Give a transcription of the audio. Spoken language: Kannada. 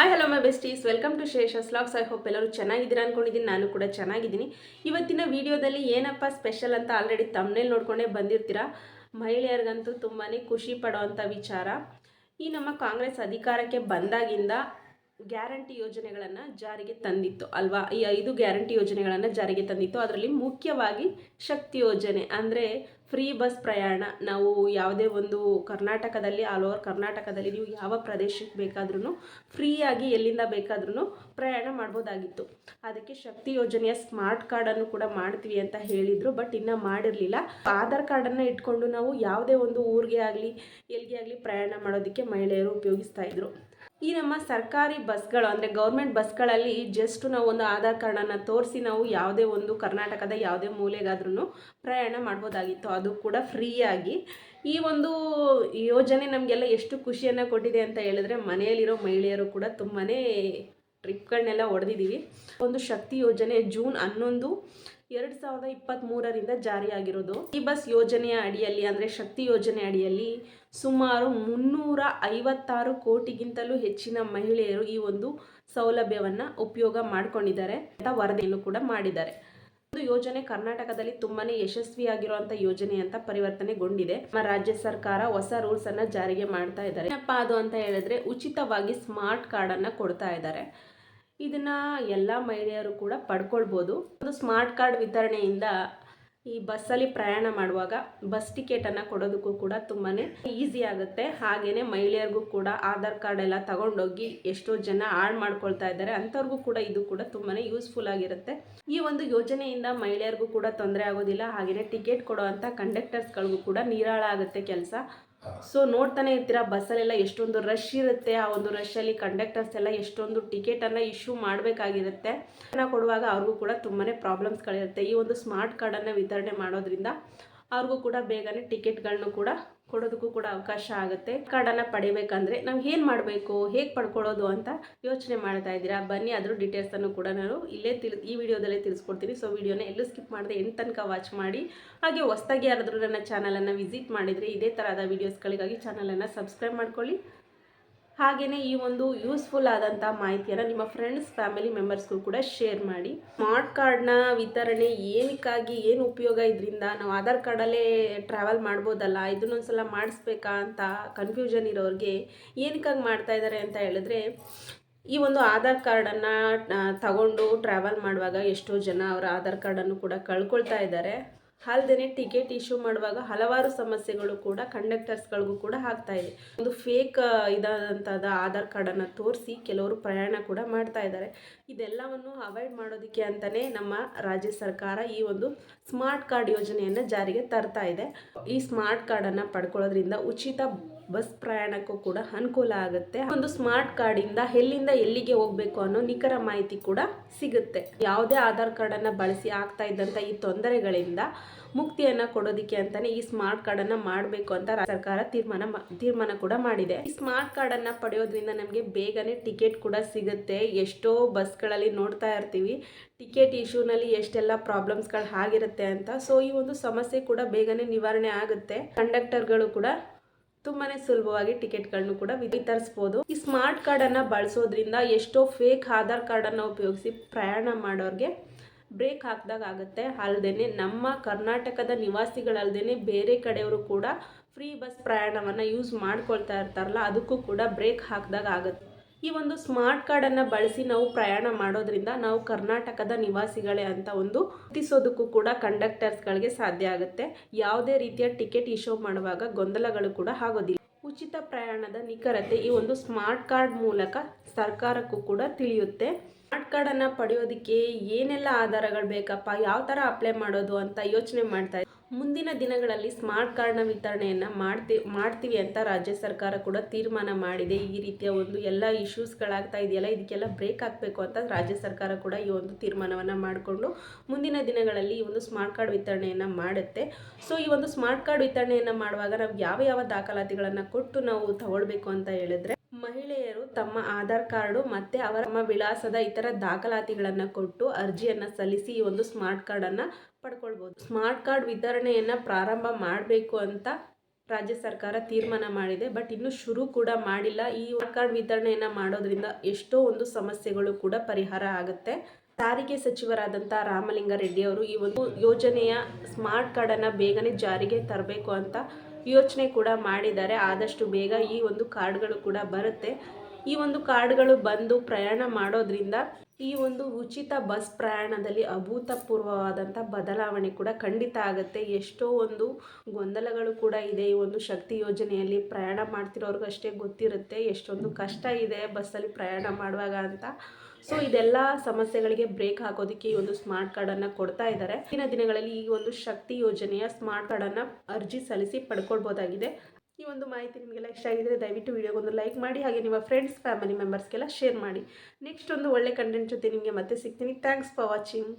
Hi hello my besties welcome to Shesha's logs I hope ಎಲ್ಲರೂ ಚೆನ್ನಾಗಿದ್ದೀರಾ ಅಂದ್ಕೊಂಡಿದ್ದೀನಿ ನಾನು ಕೂಡ ಚೆನ್ನಾಗಿದ್ದೀನಿ. ಇವತ್ತಿನ ವಿಡಿಯೋದಲ್ಲಿ ಏನಪ್ಪ ಸ್ಪೆಷಲ್ ಅಂತ ಆಲ್ರೆಡಿ ತಮ್ಮನೇಲಿ ನೋಡ್ಕೊಂಡೇ ಬಂದಿರ್ತೀರಾ? ಮಹಿಳೆಯರಿಗಂತೂ ತುಂಬಾ ಖುಷಿ ಪಡೋವಂಥ ವಿಚಾರ. ಈ ನಮ್ಮ ಕಾಂಗ್ರೆಸ್ ಅಧಿಕಾರಕ್ಕೆ ಬಂದಾಗಿಂದ ಗ್ಯಾರಂಟಿ ಯೋಜನೆಗಳನ್ನು ಜಾರಿಗೆ ತಂದಿತ್ತು ಅಲ್ವಾ? ಈ ಐದು ಗ್ಯಾರಂಟಿ ಯೋಜನೆಗಳನ್ನು ಜಾರಿಗೆ ತಂದಿತ್ತು. ಅದರಲ್ಲಿ ಮುಖ್ಯವಾಗಿ ಶಕ್ತಿ ಯೋಜನೆ ಅಂದರೆ ಫ್ರೀ ಬಸ್ ಪ್ರಯಾಣ. ನಾವು ಯಾವುದೇ ಒಂದು ಕರ್ನಾಟಕದಲ್ಲಿ, ಆಲ್ ಓವರ್ ಕರ್ನಾಟಕದಲ್ಲಿ ನೀವು ಯಾವ ಪ್ರದೇಶಕ್ಕೆ ಬೇಕಾದ್ರೂ ಫ್ರೀಯಾಗಿ ಎಲ್ಲಿಂದ ಬೇಕಾದ್ರೂ ಪ್ರಯಾಣ ಮಾಡ್ಬೋದಾಗಿತ್ತು. ಅದಕ್ಕೆ ಶಕ್ತಿ ಯೋಜನೆಯ ಸ್ಮಾರ್ಟ್ ಕಾರ್ಡನ್ನು ಕೂಡ ಮಾಡ್ತೀವಿ ಅಂತ ಹೇಳಿದರು, ಬಟ್ ಇನ್ನೂ ಮಾಡಿರಲಿಲ್ಲ. ಆಧಾರ್ ಕಾರ್ಡನ್ನು ಇಟ್ಕೊಂಡು ನಾವು ಯಾವುದೇ ಒಂದು ಊರಿಗೆ ಆಗಲಿ, ಎಲ್ಲಿಗೆ ಆಗಲಿ ಪ್ರಯಾಣ ಮಾಡೋದಕ್ಕೆ ಮಹಿಳೆಯರು ಉಪಯೋಗಿಸ್ತಾ ಇದ್ರು. ಈ ನಮ್ಮ ಸರ್ಕಾರಿ ಬಸ್ಗಳು, ಅಂದರೆ ಗೌರ್ಮೆಂಟ್ ಬಸ್ಗಳಲ್ಲಿ ಜಸ್ಟ್ ನಾವು ಒಂದು ಆಧಾರ್ ಕಾರ್ಡನ್ನು ತೋರಿಸಿ ನಾವು ಯಾವುದೇ ಒಂದು ಕರ್ನಾಟಕದ ಯಾವುದೇ ಮೂಲೆಗಾದ್ರೂ ಪ್ರಯಾಣ ಮಾಡ್ಬೋದಾಗಿತ್ತು. ಅದು ಕೂಡ ಫ್ರೀಯಾಗಿ. ಈ ಒಂದು ಯೋಜನೆ ನಮಗೆಲ್ಲ ಎಷ್ಟು ಖುಷಿಯನ್ನು ಕೊಟ್ಟಿದೆ ಅಂತ ಹೇಳಿದ್ರೆ, ಮನೆಯಲ್ಲಿರೋ ಮಹಿಳೆಯರು ಕೂಡ ತುಂಬಾ ಟ್ರಿಪ್ಗಳನ್ನೆಲ್ಲ ಹೊಡೆದಿದ್ದೀವಿ ಒಂದು ಶಕ್ತಿ ಯೋಜನೆ ಜೂನ್ ಹನ್ನೊಂದು. ಎರಡು ಸಾವಿರದ ಇಪ್ಪತ್ತ್ಮೂರರಿಂದ ಜಾರಿಯಾಗಿರೋದು. ಈ ಬಸ್ ಯೋಜನೆಯ ಅಡಿಯಲ್ಲಿ, ಅಂದರೆ ಶಕ್ತಿ ಯೋಜನೆ ಅಡಿಯಲ್ಲಿ ಸುಮಾರು ಮುನ್ನೂರ ಐವತ್ತಾರು ಕೋಟಿಗಿಂತಲೂ ಹೆಚ್ಚಿನ ಮಹಿಳೆಯರು ಈ ಒಂದು ಸೌಲಭ್ಯವನ್ನು ಉಪಯೋಗ ಮಾಡಿಕೊಂಡಿದ್ದಾರೆ ಅಂತ ವರದಿಯನ್ನು ಕೂಡ ಮಾಡಿದ್ದಾರೆ. ಒಂದು ಯೋಜನೆ ಕರ್ನಾಟಕದಲ್ಲಿ ತುಂಬಾನೇ ಯಶಸ್ವಿಯಾಗಿರುವಂತ ಯೋಜನೆ ಅಂತ ಪರಿವರ್ತನೆಗೊಂಡಿದೆ. ನಮ್ಮ ರಾಜ್ಯ ಸರ್ಕಾರ ಹೊಸ ರೂಲ್ಸ್ ಅನ್ನ ಜಾರಿಗೆ ಮಾಡ್ತಾ ಇದ್ದಾರೆ. ಏನಪ್ಪಾ ಅದು ಅಂತ ಹೇಳಿದ್ರೆ ಉಚಿತವಾಗಿ ಸ್ಮಾರ್ಟ್ ಕಾರ್ಡ್ ಅನ್ನ ಕೊಡ್ತಾ ಇದ್ದಾರೆ. ಇದನ್ನ ಎಲ್ಲ ಮಹಿಳೆಯರು ಕೂಡ ಪಡ್ಕೊಳ್ಬೋದು. ಒಂದು ಸ್ಮಾರ್ಟ್ ಕಾರ್ಡ್ ವಿತರಣೆಯಿಂದ ಈ ಬಸ್ಸಲ್ಲಿ ಪ್ರಯಾಣ ಮಾಡುವಾಗ ಬಸ್ ಟಿಕೆಟನ್ನು ಕೊಡೋದಕ್ಕೂ ಕೂಡ ತುಂಬಾ ಈಸಿ ಆಗುತ್ತೆ. ಹಾಗೆಯೇ ಮಹಿಳೆಯರಿಗೂ ಕೂಡ ಆಧಾರ್ ಕಾರ್ಡ್ ಎಲ್ಲ ತಗೊಂಡೋಗಿ ಎಷ್ಟೋ ಜನ ಹಾಳು ಮಾಡ್ಕೊಳ್ತಾ ಇದ್ದಾರೆ. ಅಂಥವ್ರಿಗೂ ಕೂಡ ಇದು ಕೂಡ ತುಂಬಾ ಯೂಸ್ಫುಲ್ ಆಗಿರುತ್ತೆ. ಈ ಒಂದು ಯೋಜನೆಯಿಂದ ಮಹಿಳೆಯರಿಗೂ ಕೂಡ ತೊಂದರೆ ಆಗೋದಿಲ್ಲ. ಹಾಗೆಯೇ ಟಿಕೆಟ್ ಕೊಡೋವಂಥ ಕಂಡಕ್ಟರ್ಸ್ಗಳಿಗೂ ಕೂಡ ನೀರಾಳ ಆಗುತ್ತೆ ಕೆಲಸ. ಸೊ ನೋಡ್ತಾನೆ ಇರ್ತೀರ, ಬಸ್ಸಲ್ಲೆಲ್ಲ ಎಷ್ಟೊಂದು ರಶ್ ಇರುತ್ತೆ, ಆ ಒಂದು ರಶ್ಶಲ್ಲಿ ಕಂಡಕ್ಟರ್ಸ್ ಎಲ್ಲ ಎಷ್ಟೊಂದು ಟಿಕೆಟನ್ನು ಇಶ್ಯೂ ಮಾಡಬೇಕಾಗಿರುತ್ತೆ. ಕೊಡುವಾಗ ಅವ್ರಿಗೂ ಕೂಡ ತುಂಬಾ ಪ್ರಾಬ್ಲಮ್ಸ್ಗಳಿರುತ್ತೆ ಈ ಒಂದು ಸ್ಮಾರ್ಟ್ ಕಾರ್ಡನ್ನು ವಿತರಣೆ ಮಾಡೋದ್ರಿಂದ ಅವ್ರಿಗೂ ಕೂಡ ಬೇಗನೆ ಟಿಕೆಟ್ಗಳನ್ನು ಕೂಡ ಕೊಡೋದಕ್ಕೂ ಕೂಡ ಅವಕಾಶ ಆಗುತ್ತೆ. ಕಾರ್ಡನ್ನು ಪಡಿಬೇಕಂದ್ರೆ ನಾವು ಏನು ಮಾಡಬೇಕು, ಹೇಗೆ ಪಡ್ಕೊಳ್ಳೋದು ಅಂತ ಯೋಚನೆ ಮಾಡ್ತಾ ಇದ್ದೀರಾ? ಬನ್ನಿ, ಅದ್ರ ಡೀಟೇಲ್ಸನ್ನು ಕೂಡ ನಾನು ಇಲ್ಲೇ ತಿಳಿ, ಈ ವಿಡಿಯೋದಲ್ಲೇ ತಿಳಿಸ್ಕೊಡ್ತೀನಿ. ಸೊ ವಿಡಿಯೋನ ಎಲ್ಲೂ ಸ್ಕಿಪ್ ಮಾಡಿದೆ ಎಂಟು ತನಕ ವಾಚ್ ಮಾಡಿ, ಹಾಗೆ ಹೊಸ್ದಾಗಿ ಯಾರಾದರೂ ನನ್ನ ಚಾನಲನ್ನು ವಿಸಿಟ್ ಮಾಡಿದರೆ ಇದೇ ಥರದ ವೀಡಿಯೋಸ್ಗಳಿಗಾಗಿ ಚಾನಲನ್ನು ಸಬ್ಸ್ಕ್ರೈಬ್ ಮಾಡ್ಕೊಳ್ಳಿ. ಹಾಗೆಯೇ ಈ ಒಂದು ಯೂಸ್ಫುಲ್ ಆದಂಥ ಮಾಹಿತಿಯನ್ನು ನಿಮ್ಮ ಫ್ರೆಂಡ್ಸ್ ಫ್ಯಾಮಿಲಿ ಮೆಂಬರ್ಸ್ಗೂ ಕೂಡ ಶೇರ್ ಮಾಡಿ. ಸ್ಮಾರ್ಟ್ ಕಾರ್ಡ್ನ ವಿತರಣೆ ಏನಕ್ಕಾಗಿ, ಏನು ಉಪಯೋಗ ಇದರಿಂದ, ನಾವು ಆಧಾರ್ ಕಾರ್ಡಲ್ಲೇ ಟ್ರಾವೆಲ್ ಮಾಡ್ಬೋದಲ್ಲ ಇದನ್ನೊಂದ್ಸಲ ಮಾಡಿಸ್ಬೇಕಾ ಅಂತ ಕನ್ಫ್ಯೂಷನ್ ಇರೋರಿಗೆ ಏನಕ್ಕಾಗಿ ಮಾಡ್ತಾ ಇದ್ದಾರೆ ಅಂತ ಹೇಳಿದ್ರೆ, ಈ ಒಂದು ಆಧಾರ್ ಕಾರ್ಡನ್ನು ತಗೊಂಡು ಟ್ರಾವೆಲ್ ಮಾಡುವಾಗ ಎಷ್ಟೋ ಜನ ಅವರ ಆಧಾರ್ ಕಾರ್ಡನ್ನು ಕೂಡ ಕಳ್ಕೊಳ್ತಾ ಇದ್ದಾರೆ ಅಲ್ಲದೆ ಟಿಕೆಟ್ ಇಶ್ಯೂ ಮಾಡುವಾಗ ಹಲವಾರು ಸಮಸ್ಯೆಗಳು ಕೂಡ ಕಂಡಕ್ಟರ್ಸ್ಗಳಿಗೂ ಕೂಡ ಆಗ್ತಾ ಇದೆ. ಒಂದು ಫೇಕ್ ಇದಾದಂಥದ ಆಧಾರ್ ಕಾರ್ಡನ್ನು ತೋರಿಸಿ ಕೆಲವರು ಪ್ರಯಾಣ ಕೂಡ ಮಾಡ್ತಾ ಇದ್ದಾರೆ. ಇದೆಲ್ಲವನ್ನು ಅವಾಯ್ಡ್ ಮಾಡೋದಕ್ಕೆ ಅಂತಲೇ ನಮ್ಮ ರಾಜ್ಯ ಸರ್ಕಾರ ಈ ಒಂದು ಸ್ಮಾರ್ಟ್ ಕಾರ್ಡ್ ಯೋಜನೆಯನ್ನು ಜಾರಿಗೆ ತರ್ತಾ ಇದೆ. ಈ ಸ್ಮಾರ್ಟ್ ಕಾರ್ಡನ್ನು ಪಡ್ಕೊಳ್ಳೋದ್ರಿಂದ ಉಚಿತ ಬಸ್ ಪ್ರಯಾಣಕ್ಕೂ ಕೂಡ ಅನುಕೂಲ ಆಗುತ್ತೆ. ಒಂದು ಸ್ಮಾರ್ಟ್ ಕಾರ್ಡಿಂದ ಎಲ್ಲಿಂದ ಎಲ್ಲಿಗೆ ಹೋಗಬೇಕು ಅನ್ನೋ ನಿಖರ ಮಾಹಿತಿ ಕೂಡ ಸಿಗುತ್ತೆ. ಯಾವುದೇ ಆಧಾರ್ ಕಾರ್ಡನ್ನು ಬಳಸಿ ಆಗ್ತಾ ಇದ್ದಂಥ ಈ ತೊಂದರೆಗಳಿಂದ ಮುಕ್ತಿಯನ್ನು ಕೊಡೋದಿಕ್ಕೆ ಅಂತಾನೆ ಈ ಸ್ಮಾರ್ಟ್ ಕಾರ್ಡನ್ನು ಮಾಡಬೇಕು ಅಂತ ಸರ್ಕಾರ ತೀರ್ಮಾನ ತೀರ್ಮಾನ ಕೂಡ ಮಾಡಿದೆ. ಈ ಸ್ಮಾರ್ಟ್ ಕಾರ್ಡನ್ನು ಪಡೆಯೋದ್ರಿಂದ ನಮಗೆ ಬೇಗನೆ ಟಿಕೆಟ್ ಕೂಡ ಸಿಗುತ್ತೆ. ಎಷ್ಟೋ ಬಸ್ಗಳಲ್ಲಿ ನೋಡ್ತಾ ಇರ್ತೀವಿ. ಟಿಕೆಟ್ ಇಶ್ಯೂನಲ್ಲಿ ಎಷ್ಟೆಲ್ಲ ಪ್ರಾಬ್ಲಮ್ಸ್ಗಳು ಆಗಿರುತ್ತೆ ಅಂತ. ಸೊ ಈ ಒಂದು ಸಮಸ್ಯೆ ಕೂಡ ಬೇಗನೆ ನಿವಾರಣೆ ಆಗುತ್ತೆ. ಕಂಡಕ್ಟರ್ಗಳು ಕೂಡ ತುಂಬಾನೇ ಸುಲಭವಾಗಿ ಟಿಕೆಟ್ಗಳನ್ನು ಕೂಡ ವಿತರಿಸಬಹುದು ಈ ಸ್ಮಾರ್ಟ್ ಕಾರ್ಡನ್ನು ಬಳಸೋದ್ರಿಂದ ಎಷ್ಟೋ ಫೇಕ್ ಆಧಾರ್ ಕಾರ್ಡನ್ನು ಉಪಯೋಗಿಸಿ ಪ್ರಯಾಣ ಮಾಡೋರಿಗೆ ಬ್ರೇಕ್ ಹಾಕಿದಾಗ ಆಗುತ್ತೆ. ಅಲ್ಲದೆ ನಮ್ಮ ಕರ್ನಾಟಕದ ನಿವಾಸಿಗಳಲ್ಲದೆ ಬೇರೆ ಕಡೆಯವರು ಕೂಡ ಫ್ರೀ ಬಸ್ ಪ್ರಯಾಣವನ್ನು ಯೂಸ್ ಮಾಡ್ಕೊಳ್ತಾ ಇರ್ತಾರಲ್ಲ, ಅದಕ್ಕೂ ಕೂಡ ಬ್ರೇಕ್ ಹಾಕಿದಾಗ ಆಗುತ್ತೆ. ಈ ಒಂದು ಸ್ಮಾರ್ಟ್ ಕಾರ್ಡನ್ನು ಬಳಸಿ ನಾವು ಪ್ರಯಾಣ ಮಾಡೋದ್ರಿಂದ ನಾವು ಕರ್ನಾಟಕದ ನಿವಾಸಿಗಳೇ ಅಂತ ಒಂದು ಗುರುತಿಸೋದಕ್ಕೂ ಕೂಡ ಕಂಡಕ್ಟರ್ಸ್ಗಳಿಗೆ ಸಾಧ್ಯ ಆಗುತ್ತೆ. ಯಾವುದೇ ರೀತಿಯ ಟಿಕೆಟ್ ಇಶ್ಯೂ ಮಾಡುವಾಗ ಗೊಂದಲಗಳು ಕೂಡ ಆಗೋದಿಲ್ಲ. ಉಚಿತ ಪ್ರಯಾಣದ ನಿಖರತೆ ಈ ಒಂದು ಸ್ಮಾರ್ಟ್ ಕಾರ್ಡ್ ಮೂಲಕ ಸರ್ಕಾರಕ್ಕೂ ಕೂಡ ತಿಳಿಯುತ್ತೆ. ಸ್ಮಾರ್ಟ್ ಕಾರ್ಡನ್ನು ಪಡೆಯೋದಕ್ಕೆ ಏನೆಲ್ಲ ಆಧಾರಗಳು ಬೇಕಪ್ಪ? ಯಾವ ಥರ ಅಪ್ಲೈ ಮಾಡೋದು ಅಂತ ಯೋಚನೆ ಮಾಡ್ತಾ ಮುಂದಿನ ದಿನಗಳಲ್ಲಿ ಸ್ಮಾರ್ಟ್ ಕಾರ್ಡ್ನ ವಿತರಣೆಯನ್ನು ಮಾಡ್ತಿ, ಮಾಡ್ತೀವಿ ಅಂತ ರಾಜ್ಯ ಸರ್ಕಾರ ಕೂಡ ತೀರ್ಮಾನ ಮಾಡಿದೆ. ಈ ರೀತಿಯ ಒಂದು ಎಲ್ಲ ಇಶ್ಯೂಸ್ಗಳಾಗ್ತಾ ಇದೆಯಲ್ಲ, ಇದಕ್ಕೆಲ್ಲ ಬ್ರೇಕ್ ಹಾಕಬೇಕು ಅಂತ ರಾಜ್ಯ ಸರ್ಕಾರ ಕೂಡ ಈ ಒಂದು ತೀರ್ಮಾನವನ್ನು ಮಾಡಿಕೊಂಡು ಮುಂದಿನ ದಿನಗಳಲ್ಲಿ ಈ ಒಂದು ಸ್ಮಾರ್ಟ್ ಕಾರ್ಡ್ ವಿತರಣೆಯನ್ನು ಮಾಡುತ್ತೆ. ಸೊ, ಈ ಒಂದು ಸ್ಮಾರ್ಟ್ ಕಾರ್ಡ್ ವಿತರಣೆಯನ್ನು ಮಾಡುವಾಗ ನಾವು ಯಾವ ಯಾವ ದಾಖಲಾತಿಗಳನ್ನು ಕೊಟ್ಟು ನಾವು ತಗೊಳ್ಬೇಕು ಅಂತ ಹೇಳಿದ್ರೆ ಮಹಿಳೆಯರು ತಮ್ಮ ಆಧಾರ್ ಕಾರ್ಡು ಮತ್ತು ಅವರ ತಮ್ಮ ವಿಳಾಸದ ಇತರ ದಾಖಲಾತಿಗಳನ್ನು ಕೊಟ್ಟು ಅರ್ಜಿಯನ್ನು ಸಲ್ಲಿಸಿ ಈ ಒಂದು ಸ್ಮಾರ್ಟ್ ಕಾರ್ಡನ್ನು ಪಡ್ಕೊಳ್ಬೋದು. ಸ್ಮಾರ್ಟ್ ಕಾರ್ಡ್ ವಿತರಣೆಯನ್ನು ಪ್ರಾರಂಭ ಮಾಡಬೇಕು ಅಂತ ರಾಜ್ಯ ಸರ್ಕಾರ ತೀರ್ಮಾನ ಮಾಡಿದೆ. ಬಟ್ ಇನ್ನೂ ಶುರು ಕೂಡ ಮಾಡಿಲ್ಲ. ಈ ಕಾರ್ಡ್ ವಿತರಣೆಯನ್ನು ಮಾಡೋದ್ರಿಂದ ಎಷ್ಟೋ ಒಂದು ಸಮಸ್ಯೆಗಳು ಕೂಡ ಪರಿಹಾರ ಆಗುತ್ತೆ. ಸಾರಿಗೆ ಸಚಿವರಾದಂಥ ರಾಮಲಿಂಗಾರೆಡ್ಡಿ ಅವರು ಈ ಒಂದು ಯೋಜನೆಯ ಸ್ಮಾರ್ಟ್ ಕಾರ್ಡನ್ನು ಬೇಗನೆ ಜಾರಿಗೆ ತರಬೇಕು ಅಂತ ಯೋಚನೆ ಕೂಡ ಮಾಡಿದ್ದಾರೆ. ಆದಷ್ಟು ಬೇಗ ಈ ಒಂದು ಕಾರ್ಡ್ಗಳು ಕೂಡ ಬರುತ್ತೆ. ಈ ಒಂದು ಕಾರ್ಡ್ಗಳು ಬಂದು ಪ್ರಯಾಣ ಮಾಡೋದ್ರಿಂದ ಈ ಒಂದು ಉಚಿತ ಬಸ್ ಪ್ರಯಾಣದಲ್ಲಿ ಅಭೂತಪೂರ್ವವಾದಂಥ ಬದಲಾವಣೆ ಕೂಡ ಖಂಡಿತ ಆಗುತ್ತೆ. ಎಷ್ಟೋ ಒಂದು ಗೊಂದಲಗಳು ಕೂಡ ಇದೆ. ಈ ಒಂದು ಶಕ್ತಿ ಯೋಜನೆಯಲ್ಲಿ ಪ್ರಯಾಣ ಮಾಡ್ತಿರೋರ್ಗೂ ಅಷ್ಟೇ ಗೊತ್ತಿರುತ್ತೆ. ಎಷ್ಟೊಂದು ಕಷ್ಟ ಇದೆ ಬಸ್ಸಲ್ಲಿ ಪ್ರಯಾಣ ಮಾಡುವಾಗ ಅಂತ. ಸೊ ಇದೆಲ್ಲ ಸಮಸ್ಯೆಗಳಿಗೆ ಬ್ರೇಕ್ ಹಾಕೋದಕ್ಕೆ ಈ ಒಂದು ಸ್ಮಾರ್ಟ್ ಕಾರ್ಡನ್ನು ಕೊಡ್ತಾ ಇದ್ದಾರೆ ಇಂದಿನ ದಿನಗಳಲ್ಲಿ ಈ ಒಂದು ಶಕ್ತಿ ಯೋಜನೆಯ ಸ್ಮಾರ್ಟ್ ಕಾರ್ಡನ್ನು ಅರ್ಜಿ ಸಲ್ಲಿಸಿ ಪಡ್ಕೊಳ್ಬೋದಾಗಿದೆ. ಈ ಒಂದು ಮಾಹಿತಿ ನಿಮಗೆಲ್ಲ ಇಷ್ಟ ಆಗಿದ್ರೆ ದಯವಿಟ್ಟು ವಿಡಿಯೋಗೊಂದು ಲೈಕ್ ಮಾಡಿ ಹಾಗೆ ನಿಮ್ಮ ಫ್ರೆಂಡ್ಸ್ ಫ್ಯಾಮಿಲಿ ಮೆಂಬರ್ಸ್ಗೆಲ್ಲ ಶೇರ್ ಮಾಡಿ. ನೆಕ್ಸ್ಟ್ ಒಂದು ಒಳ್ಳೆ ಕಂಟೆಂಟ್ ಜೊತೆ ನಿಮಗೆ ಮತ್ತೆ ಸಿಗ್ತೀನಿ. Thanks for watching